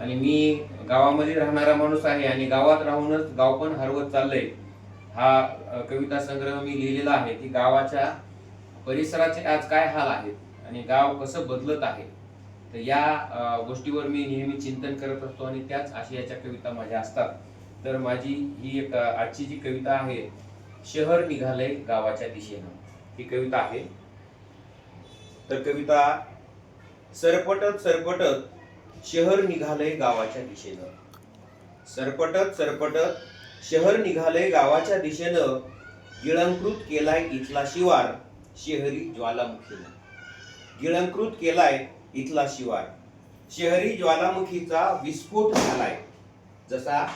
आणि मी गावामध्ये राहणारा माणूस आहे आणि गावात राहूनच गाव पण हरवत चाललंय. हा कविता संग्रह मी लिहिलेला आहे. की गावाच्या परिसराचे आज काय हाल आहेत आणि गाव कसं बदलत आहे तर या गोष्टीवर मी नेहमी चिंतन करत असतो आणि त्याच आशयाच्या कविता माझ्या असतात. तर माझी ही एक आजची जी कविता आहे शहर निघालय गावाच्या दिशेनं. ही कविता आहे. तर कविता सरपटत सरपटत शहर निघालय गावाच्या दिशेनं. सरपटत सरपटत शहर निघालय गावाच्या दिशेनं गिळंकृत केलाय इथला शिवार शहरी ज्वालामुखीनं. गिळंकृत केलाय इथला शिवार शहरी ज्वालामुखीचा विस्फोट झालाय. जसा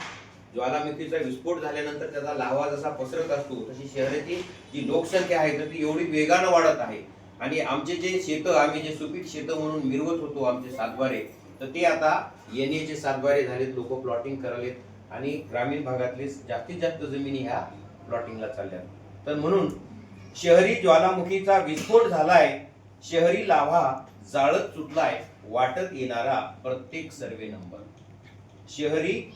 ज्वालामुखीचा विस्फोट झाल्यानंतर त्याचा लावा जसा पसरत असतो तशी शहराची जी लोकसंख्या आहे तर ती एवढी वेगानं वाढत आहे. आणि आमचे जे शेतं आम्ही जे सुपीक शेतं म्हणून मिरवत होतो आमचे सातबारे तर ते आता येण्याचे सातबारे झालेत लोक प्लॉटिंग करालेत आणि ग्रामीण भागातले जास्तीत जास्त जमिनी ह्या प्लॉटिंगला चालल्या तर म्हणून शहरी ज्वालामुखीचा विस्फोट झालाय शहरी लाव्हा जाळत सुटलाय वाटत येणारा प्रत्येक सर्वे नंबर. शहरी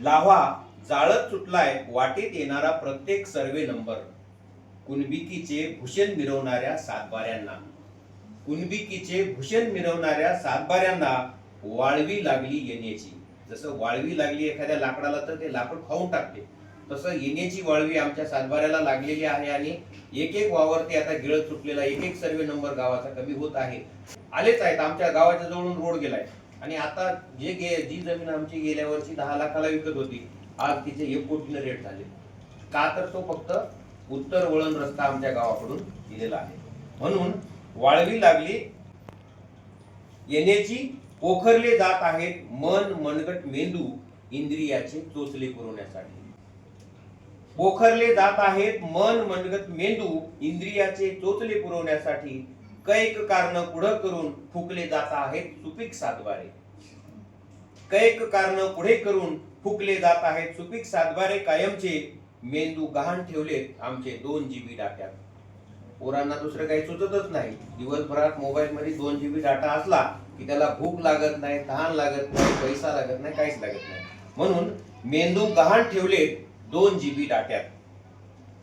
लाव्हा जाळत सुटलाय वाटेत येणारा प्रत्येक सर्वे नंबर. कुणबिकीचे भूषण मिरवणाऱ्या सातबाऱ्यांना. कुणबिकीचे भूषण मिरवणाऱ्या सातबाऱ्यांना वाळवी लागली येण्याची. जसं वाळवी लागली एखाद्या लाकडाला तर ते लाकूड खाऊन टाकते. तसं येण्याची वाळवी आमच्या सातबाऱ्याला लागलेली आहे आणि एक एक वावर ते आता गिळत सुटलेला एक एक सर्वे नंबर गावाचा कमी होत आहे. आलेच आहेत आमच्या गावाच्या जवळून रोड गेलाय. आणि आता जे गे जी जमीन आमची गेल्या वर्षी दहा लाखाला विकत होती आज तिचे एक कोटीनं रेट झाले. का तर तो फक्त उत्तर वळण रस्ता आमच्या गावाकडून दिलेला आहे. म्हणून वाळवी लागली येण्याची पोखरले जात आहेत मन मनगट मेंदू इंद्रियाचे चोचले पुरवण्यासाठी. पोखरले जात आहेत मन मनगत मेंदू इंद्रियाचे चोचले पुरवण्यासाठी. कैक कारण पुढे करून फुकले जात आहेत सुपीक सातबारे. कैक कारण पुढे करून फुकले जात आहेत सुपीक सातबारे कायमचे मेंदू गहाण ठेवलेत आमचे दोन जीबी डाक्यात. पोरांना दुसरं काही सुचतच नाही. दिवसभरात मोबाईलमध्ये दोन दोन जीबी डाटा असला की त्याला भूक लागत नाही तहान लागत नाही पैसा लागत नाही काहीच लागत नाही. म्हणून मेंदू गहाण ठेवले दोन जीबी डाट्यात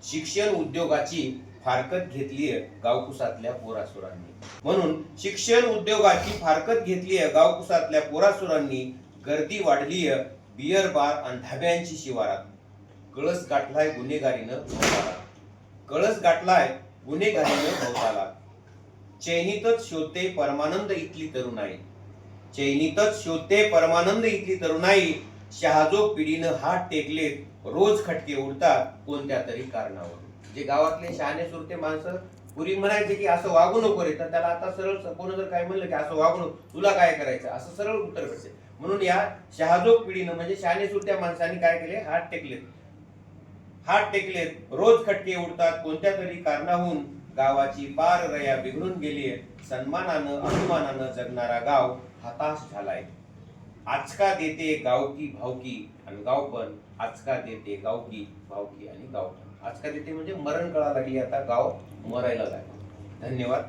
शिक्षण उद्योगाची फारकत घेतलीय गावकुसातल्या पोरासुरांनी. म्हणून शिक्षण उद्योगाची फारकत घेतलीय गावकुसातल्या पोरासुरांनी गर्दी वाढलीय बियर बार आणि ढाब्यांची शिवारात. कळस गाठलाय गुन्हेगारीनं कळस गाठलाय गुन्हेगारीने भोवताला चैनीतच शोधते परमानंद इथली तरुणाई चैनीतच शोधते परमानंद इथली तरुणाई शहाजो पिढीनं हात टेकलेत रोज खटके उडतात कोणत्या तरी कारणावर. जे गावातले शहाणे सुरते माणसं पूर्वी म्हणायचे की असं वागू नको रे. तर त्याला आता सरळ कोण जर काय म्हणलं की असं वागू नको तुला काय करायचं? असं सरळ उत्तर भेटते. म्हणून या शहाजोग पिढीनं म्हणजे शहाणे सुरत्या माणसांनी काय केले? हात टेकलेत. हात टेकलेत रोज खटके उडतात कोणत्या तरी कारणाहून गावाची पार रया बिघडून गेलीय सन्मानानं अभिमानानं जगणारा गाव हताश झालाय. आजका देते गावकी भावकी आणि गाव पण आजका देते गावकी भावकी आणि गावपण आजका देते म्हणजे मरण कळा लागली आता गाव मरायला लागले. धन्यवाद.